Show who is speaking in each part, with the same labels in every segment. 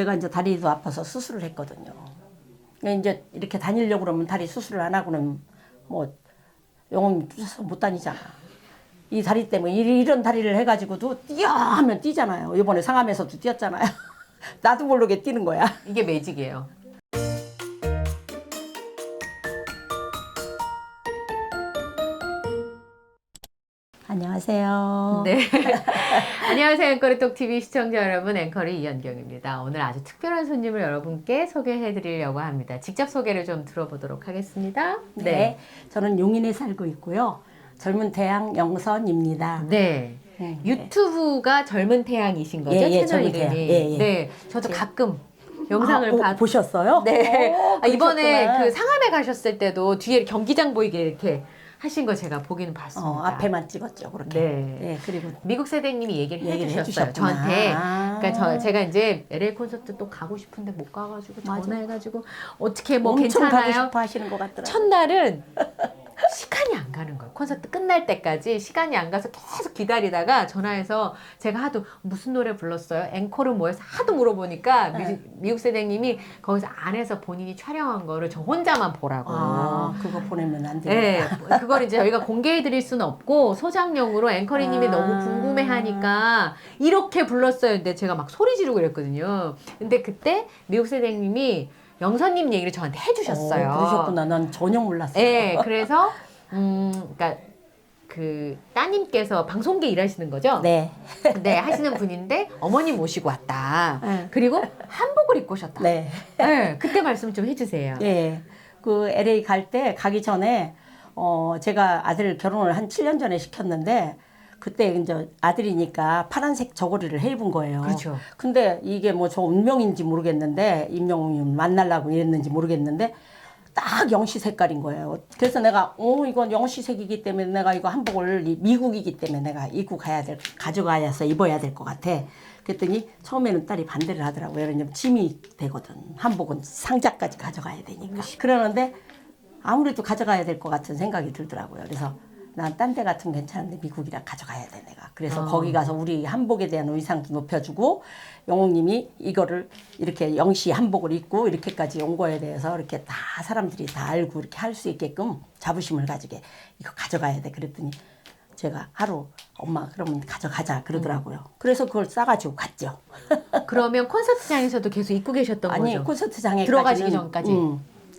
Speaker 1: 제가 이제 다리도 아파서 수술을 했거든요. 근데 이제 이렇게 다니려고 그러면 다리 수술을 안 하고는 뭐 영웅 쫓아서 못 다니잖아. 이 다리 때문에 이- 이런 다리를 해가지고도 뛰어 하면 뛰잖아요. 이번에 상암에서도 뛰었잖아요. 나도 모르게 뛰는 거야.
Speaker 2: 이게 매직이에요.
Speaker 1: 안녕하세요.
Speaker 2: 네. 안녕하세요. 앵커리 톡 TV 시청자 여러분, 앵커리 이현경입니다. 오늘 아주 특별한 손님을 여러분께 소개해 드리려고 합니다. 직접 소개를 좀 들어보도록 하겠습니다.
Speaker 1: 네. 저는 용인에 살고 있고요. 젊은 태양 영선입니다.
Speaker 2: 네.
Speaker 1: 네.
Speaker 2: 유튜브가 젊은 태양이신 거죠?
Speaker 1: 예, 예,
Speaker 2: 채널 이름이.
Speaker 1: 예, 예.
Speaker 2: 네. 저도 가끔 영상을
Speaker 1: 아, 어,
Speaker 2: 봤
Speaker 1: 보셨어요?
Speaker 2: 네.
Speaker 1: 오,
Speaker 2: 아, 이번에.
Speaker 1: 그
Speaker 2: 상암에 가셨을 때도 뒤에 경기장 보이게 이렇게 하신 거 제가 보기는 봤습니다.
Speaker 1: 어, 앞에만 찍었죠, 그렇게.
Speaker 2: 네.
Speaker 1: 네, 그리고
Speaker 2: 미국 세대님이 얘기를
Speaker 1: 얘기를
Speaker 2: 해주셨어요. 저한테.
Speaker 1: 아.
Speaker 2: 그러니까 저 제가 이제 LA 콘서트 또 가고 싶은데 못 가가지고. 전화해가지고 어떻게 뭐
Speaker 1: 엄청 가고
Speaker 2: 괜찮아요?
Speaker 1: 싶어 하시는 것 같더라고요.
Speaker 2: 첫날은 시간이 안 가는 거예요. 콘서트 끝날 때까지 시간이 안 가서 계속 기다리다가 전화해서 제가 하도 무슨 노래 불렀어요? 앵콜은 뭐해서 하도 물어보니까
Speaker 1: 네.
Speaker 2: 미, 미국 세대님이 거기서 안에서 본인이 촬영한 거를 저 혼자만 보라고.
Speaker 1: 아, 그거 보내면 안 돼요.
Speaker 2: 네, 그걸 이제 저희가 공개해 드릴 수는 없고 소장용으로 앵커리님이
Speaker 1: 아.
Speaker 2: 너무 궁금해 하니까 이렇게 불렀어요. 근데 제가 막 소리 지르고 그랬거든요. 근데 그때 미국 세대님이 영선님 얘기를 저한테 해주셨어요.
Speaker 1: 어, 그러셨구나. 난 전혀 몰랐어요.
Speaker 2: 네, 그래서 음, 그러니까 그 따님께서 방송계 일하시는 거죠?
Speaker 1: 네.
Speaker 2: 네, 하시는 분인데 어머니 모시고 왔다.
Speaker 1: 네.
Speaker 2: 그리고 한복을 입고 오셨다.
Speaker 1: 네.
Speaker 2: 네, 그때 말씀 좀 해주세요.
Speaker 1: 예. 그 LA 갈 때 가기 전에 어 제가 아들 결혼을 한 7년 전에 시켰는데 그때 이제 아들이니까 파란색 저고리를 해 입은 거예요.
Speaker 2: 그렇죠.
Speaker 1: 근데 이게 뭐 저 운명인지 모르겠는데 임명훈 만나려고 이랬는지 모르겠는데 딱 영시 색깔인 거예요. 그래서 내가 어 이건 영시색이기 때문에 내가 이거 한복을 이 미국이기 때문에 내가 입고 가야 될 가져가야서 입어야 될 것 같아. 그랬더니 처음에는 딸이 반대를 하더라고요. 왜냐면 짐이 되거든. 한복은 상자까지 가져가야 되니까. 그러는데 아무래도 가져가야 될 것 같은 생각이 들더라고요. 그래서 난 딴 데 같으면 괜찮은데 미국이라 가져가야 돼 내가. 그래서
Speaker 2: 어.
Speaker 1: 거기 가서 우리 한복에 대한 의상도 높여주고 영웅님이 이거를 이렇게 영시 한복을 입고 이렇게까지 온 거에 대해서 이렇게 다 사람들이 다 알고 이렇게 할 수 있게끔 자부심을 가지게 이거 가져가야 돼. 그랬더니 제가 하루 엄마 그러면 가져가자 그러더라고요. 그래서 그걸 싸가지고 갔죠.
Speaker 2: 그러면 콘서트장에서도 계속 입고 계셨던
Speaker 1: 아니
Speaker 2: 거죠?
Speaker 1: 콘서트장에
Speaker 2: 들어가시기 전까지?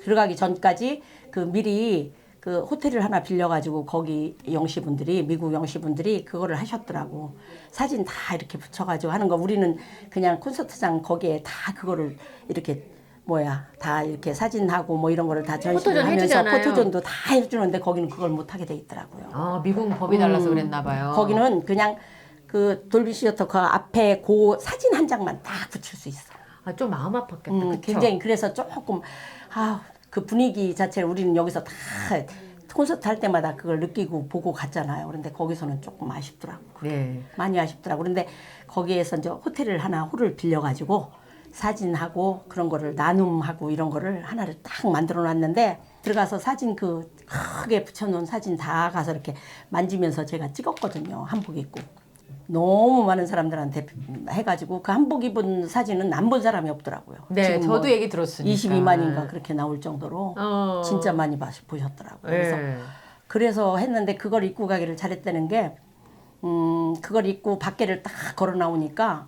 Speaker 1: 들어가기 전까지 그 미리 그 호텔을 하나 빌려가지고 거기 영시분들이 미국 영시분들이 그거를 하셨더라고 사진 다 이렇게 붙여가지고 하는 거 우리는 그냥 콘서트장 거기에 다 그거를 이렇게 뭐야 다 이렇게 사진하고 뭐 이런 거를 다 전시를
Speaker 2: 포토존
Speaker 1: 하면서
Speaker 2: 해주잖아요.
Speaker 1: 포토존도 다 해주는데 거기는 그걸 못 하게 돼 있더라고요.
Speaker 2: 아, 미국은 법이 달라서 그랬나 봐요.
Speaker 1: 음. 거기는 그냥 그 돌비 시어터 그 앞에 그 사진 한 장만 딱 붙일 수 있어.
Speaker 2: 아, 좀 마음 아팠겠다.
Speaker 1: 음,
Speaker 2: 그쵸?
Speaker 1: 굉장히 그래서 조금 아 그 분위기 자체를 우리는 여기서 다 콘서트 할 때마다 그걸 느끼고 보고 갔잖아요. 그런데 거기서는 조금 아쉽더라고.
Speaker 2: 네.
Speaker 1: 많이 아쉽더라고. 그런데 거기에서 이제 호텔을 하나 홀을 빌려가지고 사진하고 그런 거를 나눔하고 이런 거를 하나를 딱 만들어 놨는데 들어가서 사진 그 크게 붙여놓은 사진 다 가서 이렇게 만지면서 제가 찍었거든요. 한복 입고. 너무 많은 사람들한테 해가지고 그 한복 입은 사진은 안 본 사람이 없더라고요.
Speaker 2: 네,
Speaker 1: 지금
Speaker 2: 저도
Speaker 1: 뭐
Speaker 2: 얘기 들었으니까.
Speaker 1: 22만인가 그렇게 나올 정도로
Speaker 2: 어.
Speaker 1: 진짜 많이 봐- 보셨더라고요. 그래서
Speaker 2: 네.
Speaker 1: 그래서 했는데 그걸 입고 가기를 잘했다는 게, 음, 그걸 입고 밖에를 딱 걸어 나오니까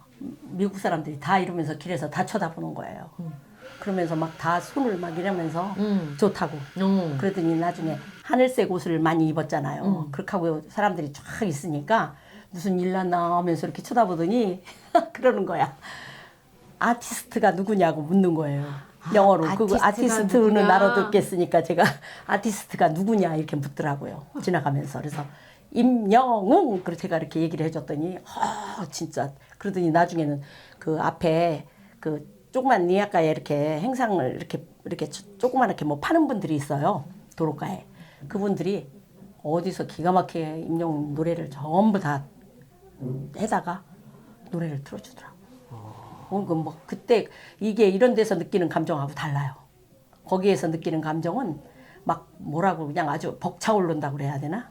Speaker 1: 미국 사람들이 다 이러면서 길에서 다 쳐다보는 거예요. 그러면서 막 다 손을 막 이러면서
Speaker 2: 음.
Speaker 1: 좋다고.
Speaker 2: 음.
Speaker 1: 그러더니 나중에 하늘색 옷을 많이 입었잖아요. 그렇게 하고 사람들이 쫙 있으니까 무슨 일 났나 하면서 이렇게 쳐다보더니 그러는 거야. 아티스트가 누구냐고 묻는 거예요. 영어로. 그거
Speaker 2: 아티스트가
Speaker 1: 아티스트는
Speaker 2: 누구냐?
Speaker 1: 나로 듣겠으니까 제가 아티스트가 누구냐 이렇게 묻더라고요. 지나가면서. 그래서 임영웅 그래서 제가 이렇게 얘기를 해줬더니 아 진짜 그러더니 나중에는 그 앞에 그 조그만 니아가에 이렇게 행상을 이렇게 이렇게 조그만하게 뭐 파는 분들이 있어요 도로가에 그분들이 어디서 기가 막히게 임영웅 노래를 전부 다 해다가 노래를 틀어주더라고. 어, 그뭐 그때 이게 이런 데서 느끼는 감정하고 달라요. 거기에서 느끼는 감정은 막 뭐라고 그냥 아주 벅차오른다 고 그래야 되나?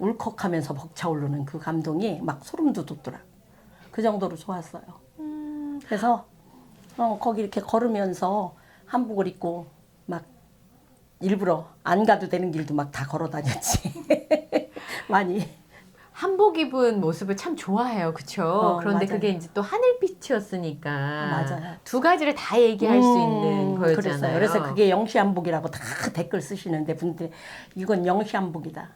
Speaker 1: 울컥하면서 벅차오르는 그 감동이 막 소름도 돋더라. 그 정도로 좋았어요. 그래서 어, 거기 이렇게 걸으면서 한복을 입고 막 일부러 안 가도 되는 길도 막 다 걸어 다녔지. 많이.
Speaker 2: 한복 입은 모습을 참 좋아해요, 그쵸?
Speaker 1: 어,
Speaker 2: 그런데
Speaker 1: 맞아요.
Speaker 2: 그게 이제 또 하늘빛이었으니까
Speaker 1: 맞아요.
Speaker 2: 두 가지를 다 얘기할 수
Speaker 1: 음,
Speaker 2: 있는 거였잖아요.
Speaker 1: 그랬어요. 그래서 그게 영시 한복이라고 다 댓글 쓰시는데 분들이 이건 영시 한복이다.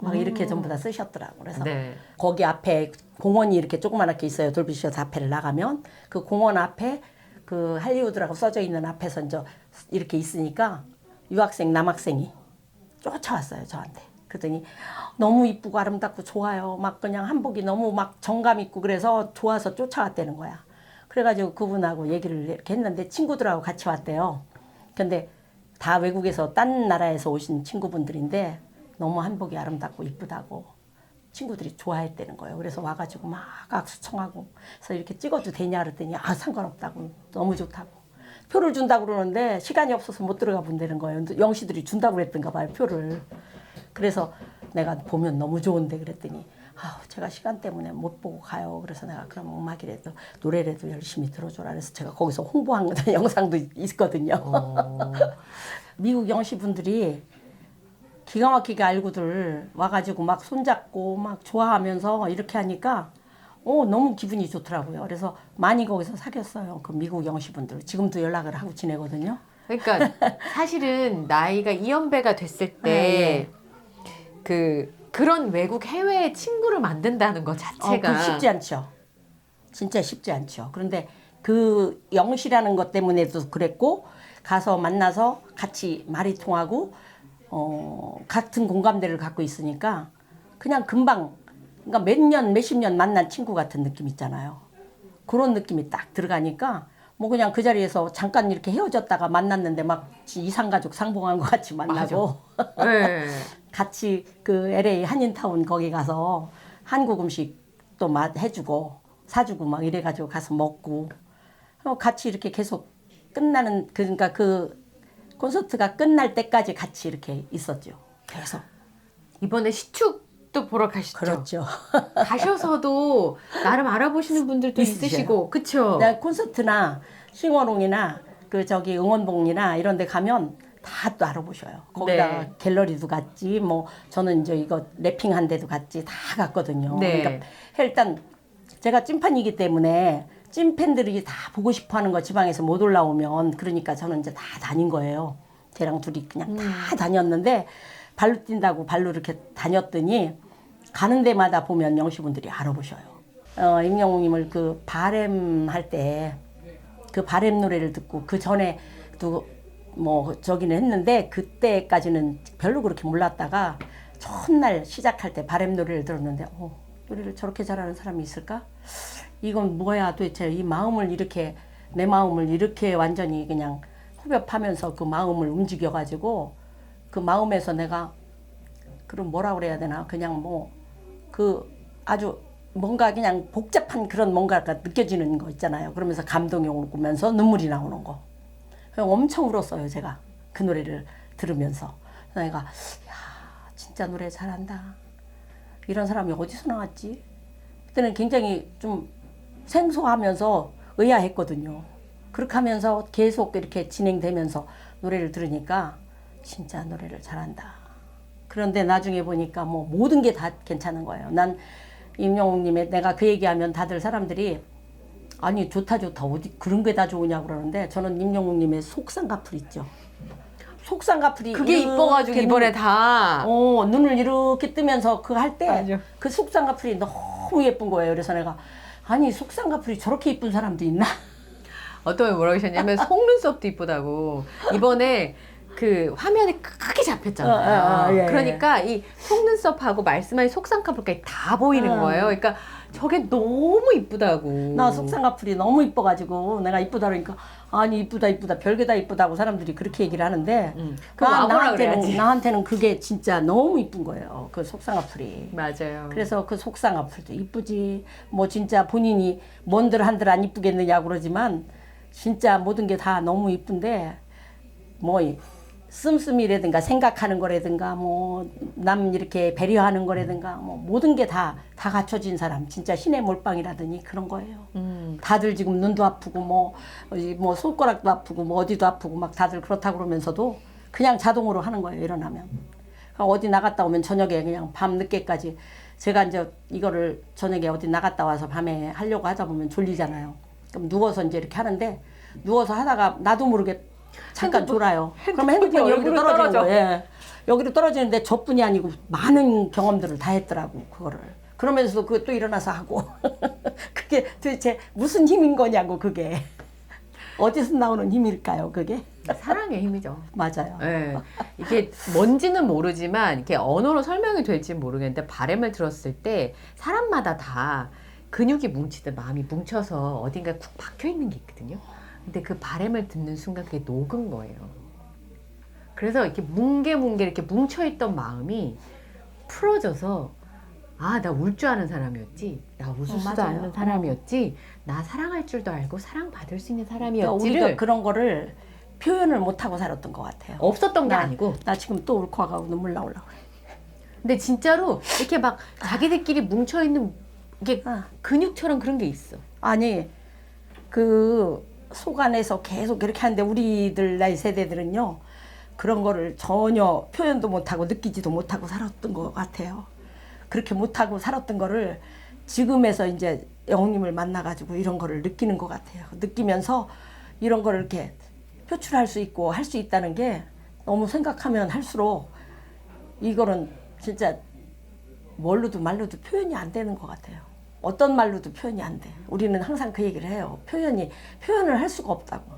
Speaker 1: 막 이렇게 전부 다 쓰셨더라고. 그래서
Speaker 2: 음. 네.
Speaker 1: 거기 앞에 공원이 이렇게 조그맣게 있어요. 돌비쇼스 앞에를 나가면 그 공원 앞에 그 할리우드라고 써져 있는 앞에서 이제 이렇게 있으니까 유학생 남학생이 쫓아왔어요 저한테. 그랬더니 너무 이쁘고 아름답고 좋아요. 막 그냥 한복이 너무 막 정감 있고 그래서 좋아서 쫓아왔다는 거야. 그래가지고 그분하고 얘기를 이렇게 했는데 친구들하고 같이 왔대요. 근데 다 외국에서 딴 나라에서 오신 친구분들인데 너무 한복이 아름답고 이쁘다고 친구들이 좋아했다는 거예요. 그래서 와가지고 막 악수 청하고 그래서 이렇게 찍어도 되냐 그랬더니 아 상관없다고 너무 좋다고 표를 준다고 그러는데 시간이 없어서 못 들어가 본다는 거예요. 영시들이 준다고 그랬던가 봐요 표를. 그래서 내가 보면 너무 좋은데 그랬더니 아 제가 시간 때문에 못 보고 가요. 그래서 내가 그럼 음악이라도 노래라도 열심히 들어줘라. 그래서 제가 거기서 홍보한 영상도 있거든요.
Speaker 2: 어,
Speaker 1: 미국 영시 분들이 기가 막히게 알고들 와가지고 막 손잡고 막 좋아하면서 이렇게 하니까 어 너무 기분이 좋더라고요. 그래서 많이 거기서 사귀었어요. 그 미국 영시 분들 지금도 연락을 하고 지내거든요.
Speaker 2: 그러니까 사실은 나이가 이연배가 됐을
Speaker 1: 네,
Speaker 2: 때 그 그런 외국 해외 친구를 만든다는 것
Speaker 1: 어,
Speaker 2: 자체가
Speaker 1: 그 쉽지 않죠. 진짜 쉽지 않죠. 그런데 그 영시라는 것 때문에도 그랬고 가서 만나서 같이 말이 통하고 어, 같은 공감대를 갖고 있으니까 그냥 금방 그러니까 몇 년 몇십 년 만난 친구 같은 느낌 있잖아요. 그런 느낌이 딱 들어가니까 뭐 그냥 그 자리에서 잠깐 이렇게 헤어졌다가 만났는데 막 이상가족 상봉한 것 같이 만나고
Speaker 2: 네.
Speaker 1: 같이 그 LA 한인타운 거기 가서 한국 음식 또 맛 해주고 사주고 막 이래가지고 가서 먹고 어, 같이 이렇게 계속 끝나는 그러니까 그 콘서트가 끝날 때까지 같이 이렇게 있었죠. 계속
Speaker 2: 이번에 시축 도 보러 가시죠.
Speaker 1: 그렇죠.
Speaker 2: 가셔서도 나름 알아보시는 분들도
Speaker 1: 있으세요.
Speaker 2: 있으시고, 그쵸?
Speaker 1: 내가 콘서트나 싱어롱이나 그 저기 응원봉이나 이런 데 가면 다 또 알아보셔요. 거기다가
Speaker 2: 네.
Speaker 1: 갤러리도 갔지, 뭐 저는 이제 이거 래핑한 데도 갔지, 다 갔거든요.
Speaker 2: 네.
Speaker 1: 그러니까 일단 제가 찐판이기 때문에 찐팬들이 다 보고 싶어 하는 거 지방에서 못 올라오면 그러니까 저는 이제 다 다닌 거예요. 걔랑 둘이 그냥 다 다녔는데 발로 뛴다고 발로 이렇게 다녔더니 가는 데마다 보면 영시분들이 알아보셔요. 어, 임영웅님을 그 바램 할 때 그 바램 노래를 듣고 그 전에도 뭐 저기는 했는데 그때까지는 별로 그렇게 몰랐다가 첫날 시작할 때 바램 노래를 들었는데 어, 노래를 저렇게 잘하는 사람이 있을까? 이건 뭐야 도대체 이 마음을 이렇게 내 마음을 이렇게 완전히 그냥 후벼파면서 그 마음을 움직여 가지고 그 마음에서 내가 그럼 뭐라 그래야 되나 그냥 뭐 그 아주 뭔가 그냥 복잡한 그런 뭔가가 느껴지는 거 있잖아요. 그러면서 감동이 오면서 눈물이 나오는 거. 엄청 울었어요, 제가. 그 노래를 들으면서. 내가, 야, 진짜 노래 잘한다. 이런 사람이 어디서 나왔지? 그때는 굉장히 좀 생소하면서 의아했거든요. 그렇게 하면서 계속 이렇게 진행되면서 노래를 들으니까 진짜 노래를 잘한다. 그런데 나중에 보니까 뭐 모든 게 다 괜찮은 거예요. 난 임영웅님의 내가 그 얘기하면 다들 사람들이 아니 좋다 좋다 어디 그런 게 다 좋으냐 그러는데 저는 임영웅님의 속상가풀 있죠. 속상가풀이 그게
Speaker 2: 이뻐가지고
Speaker 1: 눈-
Speaker 2: 이번에 다.
Speaker 1: 어 눈을 이렇게 뜨면서 그 할 때
Speaker 2: 맞아.
Speaker 1: 그 속상가풀이 너무 예쁜 거예요. 그래서 내가 아니 속상가풀이 저렇게 예쁜 사람도 있나?
Speaker 2: 어떤 분 뭐라고 하셨냐면 속눈썹도 이쁘다고. 이번에 그 화면이 크게 잡혔잖아요.
Speaker 1: 어, 어, 어, 예,
Speaker 2: 그러니까 이 속눈썹하고 말씀하신 속쌍꺼풀까지 다 보이는
Speaker 1: 어.
Speaker 2: 거예요. 그러니까 저게 너무 이쁘다고.
Speaker 1: 나 속상가풀이 너무 이뻐가지고 내가 이쁘다 그러니까 아니 이쁘다 이쁘다 별게 다 이쁘다고 사람들이 그렇게 얘기를 하는데
Speaker 2: 음,
Speaker 1: 나,
Speaker 2: 아무나
Speaker 1: 나한테는
Speaker 2: 그래야지.
Speaker 1: 나한테는 그게 진짜 너무 이쁜 거예요. 그 속상가풀이.
Speaker 2: 맞아요.
Speaker 1: 그래서 그 속상가풀도 이쁘지. 뭐 진짜 본인이 뭔들 한들 안 이쁘겠느냐 그러지만 진짜 모든 게 다 너무 이쁜데 뭐 이- 씀씀이라든가 생각하는 거라든가 뭐 남 이렇게 배려하는 거라든가 뭐 모든 게 다 다 갖춰진 사람 진짜 신의 몰빵이라더니 그런 거예요.
Speaker 2: 음.
Speaker 1: 다들 지금 눈도 아프고 뭐, 어디 뭐 손가락도 아프고 뭐 어디도 아프고 막 다들 그렇다고 그러면서도 그냥 자동으로 하는 거예요 일어나면 그러니까 어디 나갔다 오면 저녁에 그냥 밤 늦게까지 제가 이제 이거를 저녁에 어디 나갔다 와서 밤에 하려고 하다 보면 졸리잖아요 그럼 누워서 이제 이렇게 하는데 누워서 하다가 나도 모르게 잠깐 졸아요 그럼 핸드폰이 여기로
Speaker 2: 얼굴로
Speaker 1: 떨어지는
Speaker 2: 떨어져.
Speaker 1: 거예요 예. 여기로 떨어지는데 저뿐이 아니고 많은 경험들을 다 했더라고 그거를 그러면서도 그거 또 일어나서 하고 그게 도대체 무슨 힘인 거냐고 그게 어디서 나오는 힘일까요 그게
Speaker 2: 사랑의 힘이죠.
Speaker 1: 맞아요
Speaker 2: 예. 이게 뭔지는 모르지만 이렇게 언어로 설명이 될지 모르겠는데 바램을 들었을 때 사람마다 다 근육이 뭉치듯 마음이 뭉쳐서 어딘가에 쿡 박혀 있는 게 있거든요. 근데 그 바램을 듣는 순간 그게 녹은 거예요. 그래서 이렇게 뭉게뭉게 이렇게 뭉쳐 있던 마음이 풀어져서 아, 나 울 줄 아는 사람이었지. 나 웃을
Speaker 1: 어,
Speaker 2: 수도
Speaker 1: 맞아요.
Speaker 2: 않는 사람이었지. 나 사랑할 줄도 알고 사랑받을 수 있는
Speaker 1: 그러니까
Speaker 2: 사람이었지를
Speaker 1: 우리가 그런 거를 표현을 못 하고 살았던 것 같아요
Speaker 2: 없었던 게
Speaker 1: 나-
Speaker 2: 아니고
Speaker 1: 나 지금 또 울컥하고 눈물 나오려고
Speaker 2: 근데 진짜로 이렇게 막 자기들끼리 뭉쳐 있는 이게
Speaker 1: 아.
Speaker 2: 근육처럼 그런 게 있어.
Speaker 1: 아니 그 속 안에서 계속 이렇게 하는데 우리들 나이 세대들은요 그런 거를 전혀 표현도 못하고 느끼지도 못하고 살았던 것 같아요. 그렇게 못하고 살았던 거를 지금에서 이제 영웅님을 만나가지고 이런 거를 느끼는 것 같아요. 느끼면서 이런 거를 이렇게 표출할 수 있고 할 수 있다는 게 너무 생각하면 할수록 이거는 진짜 뭘로도 말로도 표현이 안 되는 것 같아요. 어떤 말로도 표현이 안 돼. 우리는 항상 그 얘기를 해요. 표현이 표현을 할 수가 없다고.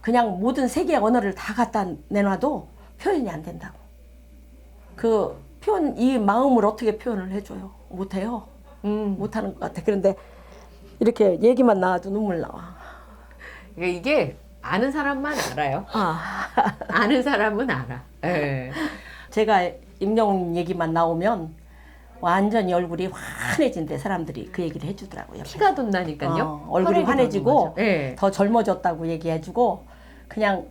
Speaker 1: 그냥 모든 세계의 언어를 다 갖다 내놔도 표현이 안 된다고. 그 표현 이 마음을 어떻게 표현을 해줘요? 못해요.
Speaker 2: 음.
Speaker 1: 못하는 것 같아. 그런데 이렇게 얘기만 나와도 눈물 나와.
Speaker 2: 이게, 이게 아는 사람만 알아요. 아는 사람은 알아. 예.
Speaker 1: 제가 임영웅 얘기만 나오면 완전히 얼굴이 환해진대 사람들이 그 얘기를 해주더라고요.
Speaker 2: 피가 돈다니까요.
Speaker 1: 어, 얼굴이 환해지고.
Speaker 2: 예.
Speaker 1: 더 젊어졌다고 얘기해주고 그냥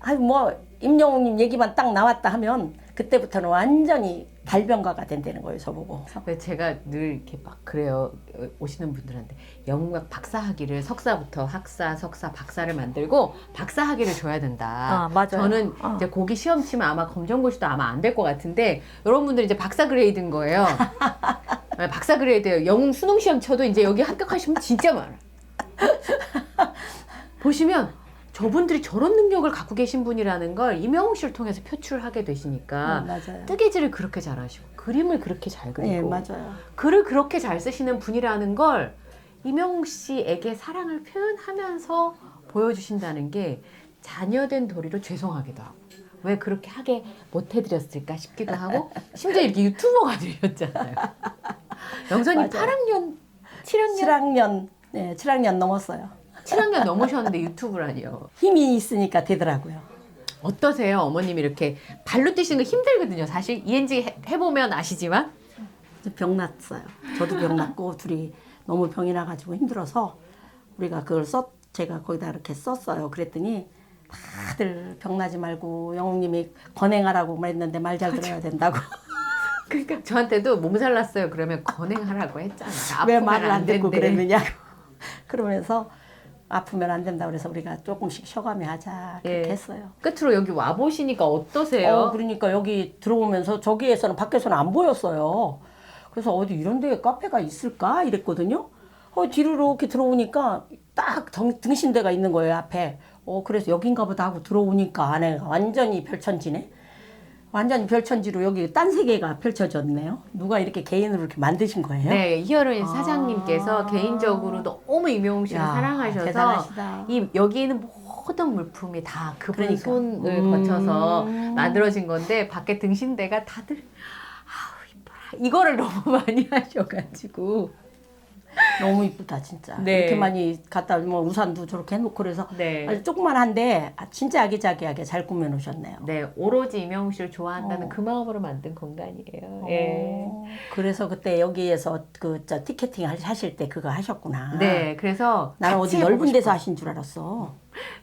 Speaker 1: 아유 뭐 임영웅님 얘기만 딱 나왔다 하면 그때부터는 완전히 달변가가 된다는 거예요 저보고
Speaker 2: 근데 제가 늘 이렇게 막 그래요. 어, 오시는 분들한테 영문학 박사 학위를 석사부터 학사, 석사, 박사를 만들고 박사 학위를 줘야 된다.
Speaker 1: 아, 맞아요.
Speaker 2: 저는
Speaker 1: 어.
Speaker 2: 이제 고기 시험 치면 아마 검정고시도 아마 안 될 것 같은데 여러분들 이제 박사 그레이드인 거예요. 네, 박사 그레이드예요. 영웅 수능 시험 쳐도 이제 여기 합격하시면 진짜 많아. 보시면 저분들이 저런 능력을 갖고 계신 분이라는 걸 이명웅 씨를 통해서 표출하게 되시니까
Speaker 1: 음, 맞아요.
Speaker 2: 뜨개질을 그렇게 잘하시고 그림을 그렇게 잘 그리고
Speaker 1: 네
Speaker 2: 글을 그렇게 잘 쓰시는 분이라는 걸 이명웅 씨에게 사랑을 표현하면서 보여주신다는 게 자녀된 도리로 죄송하기도 하고 왜 그렇게 하게 못 해드렸을까 싶기도 하고 심지어 이렇게 유튜버가 되셨잖아요.
Speaker 1: 맞아요.
Speaker 2: 8학년, 7학년,
Speaker 1: 7학년. 네 7학년 넘었어요
Speaker 2: 7학년 넘으셨는데 유튜브라니요.
Speaker 1: 힘이 있으니까 되더라고요
Speaker 2: 어떠세요? 어머님이 이렇게 발로 뛰시는 거 힘들거든요. 사실 ENG 해- 해보면 아시지만
Speaker 1: 병 났어요 저도 병 났고 둘이 너무 병이 나가지고 힘들어서 우리가 그걸 썼 제가 거기다 이렇게 썼어요 그랬더니 다들 병 나지 말고 영웅님이 건행하라고 말했는데 말 잘 들어야 된다고
Speaker 2: 그러니까 저한테도 몸살 났어요. 그러면 건행하라고 했잖아요.
Speaker 1: 왜
Speaker 2: 아프면
Speaker 1: 말을 안 듣고
Speaker 2: 된대.
Speaker 1: 그랬느냐고 그러면서 아프면 안 된다 그래서 우리가 조금씩 쉬어가며 하자 그렇게
Speaker 2: 예.
Speaker 1: 했어요.
Speaker 2: 끝으로 여기 와 보시니까 어떠세요?
Speaker 1: 어, 그러니까 여기 들어오면서 저기에서는 밖에서는 안 보였어요. 그래서 어디 이런 데 카페가 있을까 이랬거든요. 어, 뒤로 이렇게 들어오니까 딱 정- 등신대가 있는 거예요 앞에. 어 그래서 여긴가 보다 하고 들어오니까 안에가 완전히 별천지네. 완전히 별천지로 여기 딴 세계가 펼쳐졌네요. 누가 이렇게 개인으로 이렇게 만드신 거예요?
Speaker 2: 네, 히어로인 사장님께서 개인적으로 너무 이명웅 씨를
Speaker 1: 야,
Speaker 2: 사랑하셔서
Speaker 1: 대단하시다.
Speaker 2: 이 여기 있는 모든 물품이 다 그분
Speaker 1: 그러니까.
Speaker 2: 손을
Speaker 1: 음.
Speaker 2: 거쳐서 만들어진 건데 밖에 등신대가 다들 아우 이뻐라 이거를 너무 많이 하셔가지고
Speaker 1: 너무 이쁘다 진짜.
Speaker 2: 네.
Speaker 1: 이렇게 많이 갖다 뭐 우산도 저렇게 해놓고 그래서
Speaker 2: 네.
Speaker 1: 아주 조그만한데 아, 진짜 아기자기하게 잘 꾸며놓으셨네요.
Speaker 2: 네 오로지 이명웅 씨를 좋아한다는
Speaker 1: 어.
Speaker 2: 그 마음으로 만든 공간이에요. 예.
Speaker 1: 어, 그래서 그때 여기에서 그 저 티켓팅 하- 하실 때 그거 하셨구나.
Speaker 2: 네, 그래서
Speaker 1: 나는 어디 넓은
Speaker 2: 해보고
Speaker 1: 데서
Speaker 2: 싶어요.
Speaker 1: 하신 줄 알았어.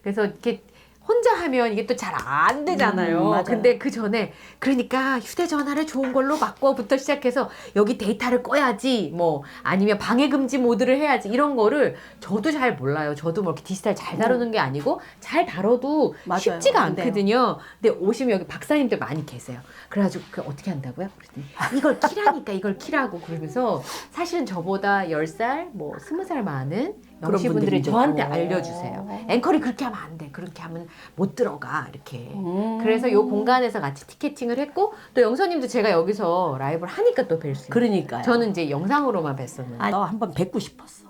Speaker 2: 그래서 이렇게 혼자 하면 이게 또 잘 안 되잖아요.
Speaker 1: 음.
Speaker 2: 근데 그 전에 그러니까 휴대전화를 좋은 걸로 바꿔부터 시작해서 여기 데이터를 꺼야지 뭐 아니면 방해 금지 모드를 해야지 이런 거를 저도 잘 몰라요. 저도 뭐 이렇게 디지털 잘 다루는 게 아니고 잘 다뤄도
Speaker 1: 음. 맞아요.
Speaker 2: 쉽지가. 않거든요. 근데 오시면 여기 박사님들 많이 계세요. 그래가지고 그 어떻게 한다고요? 그랬더니 이걸 키라니까 이걸 키라고 그러면서 사실은 저보다 10살 뭐 20살 많은 영시분들이
Speaker 1: 분들이
Speaker 2: 저한테. 알려주세요. 앵커리 그렇게 하면 안 돼. 그렇게 하면 못 들어가. 이렇게.
Speaker 1: 음.
Speaker 2: 그래서 요 공간에서 같이 티켓팅을 했고 또 영서님도 제가 여기서 라이브를 하니까 또 뵐 수 있어요.
Speaker 1: 그러니까요.
Speaker 2: 저는 이제 영상으로만 뵀었는데.
Speaker 1: 아, 너 한번 뵙고 싶었어.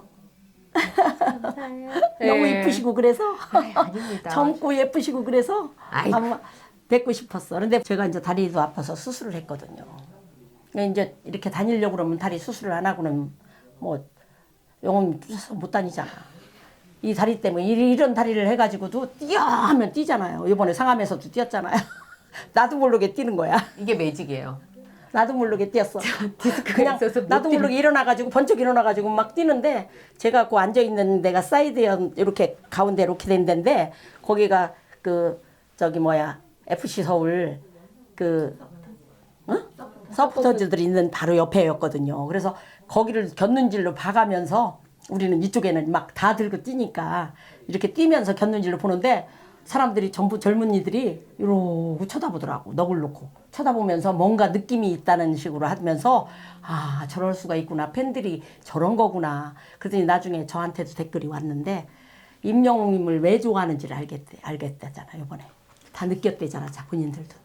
Speaker 2: 네.
Speaker 1: 너무 이쁘시고 그래서
Speaker 2: 아이, 아닙니다.
Speaker 1: 젊고 예쁘시고 그래서
Speaker 2: 아이.
Speaker 1: 뵙고 싶었어. 그런데 제가 이제 다리도 아파서 수술을 했거든요. 근데 이제 이렇게 다니려고 그러면 다리 수술을 안 하고는 뭐 영혼 못 다니잖아. 이 다리 때문에 이- 이런 다리를 해가지고도 뛰어 하면 뛰잖아요. 이번에 상암에서도 뛰었잖아요. 나도 모르게 뛰는 거야.
Speaker 2: 이게 매직이에요.
Speaker 1: 나도 모르게 뛰었어. 그냥 나도 모르게 일어나가지고 번쩍 일어나가지고 막 뛰는데 제가 그 앉아 있는 데가 사이드에 이렇게 가운데 이렇게 된 데인데 거기가 그 저기 뭐야 FC 서울 그 어? 서포터즈들이 있는 바로 옆에였거든요. 그래서 거기를 곁눈질로 봐가면서 우리는 이쪽에는 막 다 들고 뛰니까 이렇게 뛰면서 곁눈질로 보는데 사람들이 전부 젊은이들이 이러고 쳐다보더라고 넋을 놓고. 쳐다보면서 뭔가 느낌이 있다는 식으로 하면서 아 저럴 수가 있구나. 팬들이 저런 거구나. 그러더니 나중에 저한테도 댓글이 왔는데 임영웅님을 왜 좋아하는지를 알겠대 알겠다잖아 이번에. 다 느꼈대잖아 자 본인들도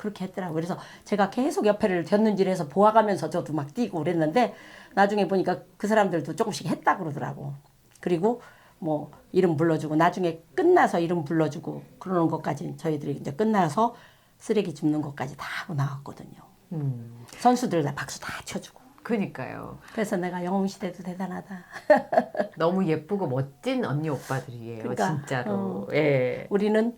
Speaker 1: 그렇게 했더라고요. 그래서 제가 계속 옆에를 곁눈질해서 보아가면서 저도 막 뛰고 그랬는데 나중에 보니까 그 사람들도 조금씩 했다 그러더라고. 그리고 뭐 이름 불러주고 나중에 끝나서 이름 불러주고 그러는 것까지 저희들이 이제 끝나서 쓰레기 줍는 것까지 다 하고 나왔거든요.
Speaker 2: 음,
Speaker 1: 선수들 다 박수 다 쳐주고.
Speaker 2: 그니까요.
Speaker 1: 그래서 내가 영웅 시대도 대단하다.
Speaker 2: 너무 예쁘고 멋진 언니 오빠들이에요.
Speaker 1: 그러니까,
Speaker 2: 진짜로. 예.
Speaker 1: 우리는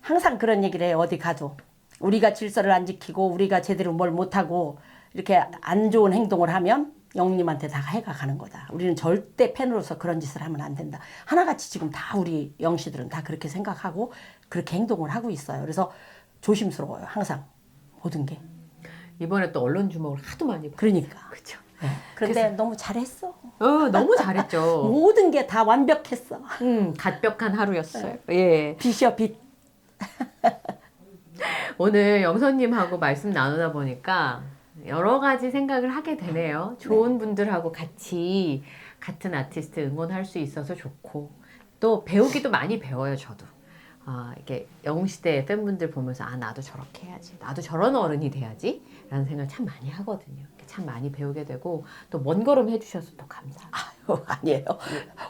Speaker 1: 항상 그런 얘기를 해요. 어디 가도. 우리가 질서를 안 지키고 우리가 제대로 뭘 못하고 이렇게 안 좋은 행동을 하면 영님한테 다 해가 가는 거다. 우리는 절대 팬으로서 그런 짓을 하면 안 된다. 하나같이 지금 다 우리 영씨들은 다 그렇게 생각하고 그렇게 행동을 하고 있어요. 그래서 조심스러워요. 항상 모든 게.
Speaker 2: 이번에 또 언론 주목을 하도 많이 받
Speaker 1: 그러니까.
Speaker 2: 그죠.
Speaker 1: 그런데 너무 잘했어.
Speaker 2: 어, 너무 잘했죠.
Speaker 1: 모든 게 다 완벽했어.
Speaker 2: 음, 갓벽한 하루였어요. 예.
Speaker 1: 빛이야 빛.
Speaker 2: 오늘 영선님하고 말씀 나누다 보니까 여러 가지 생각을 하게 되네요. 좋은 분들하고 같이 같은 아티스트 응원할 수 있어서 좋고 또 배우기도 많이 배워요. 저도. 아, 이게 영웅시대 팬분들 보면서 아 나도 저렇게 해야지 나도 저런 어른이 돼야지 라는 생각을 참 많이 하거든요 참 많이 배우게 되고 또 먼 걸음 해주셔서 또 감사합니다
Speaker 1: 아니에요.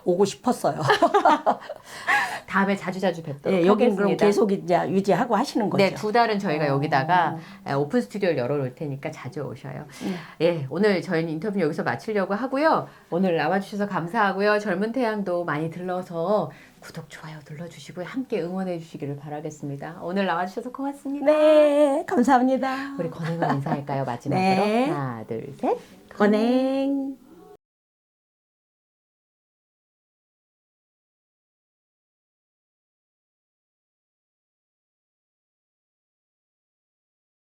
Speaker 1: 오고 싶었어요.
Speaker 2: 다음에 자주자주 뵙도록
Speaker 1: 예, 여기는 그럼
Speaker 2: 하겠습니다
Speaker 1: 계속 이제 유지하고 하시는 거죠.
Speaker 2: 네, 두 달은 저희가
Speaker 1: 어.
Speaker 2: 여기다가 에, 오픈 스튜디오를 열어놓을 테니까 자주 오셔요.
Speaker 1: 음.
Speaker 2: 예, 오늘 저희는 인터뷰 여기서 마치려고 하고요. 오늘 나와주셔서 감사하고요. 젊은 태양도 많이 들러서 구독, 좋아요 눌러주시고요. 함께 응원해 주시기를 바라겠습니다. 오늘 나와주셔서 고맙습니다.
Speaker 1: 네, 감사합니다.
Speaker 2: 우리 건행을 인사할까요? 마지막으로.
Speaker 1: 네.
Speaker 2: 하나, 둘, 셋.
Speaker 1: 건행.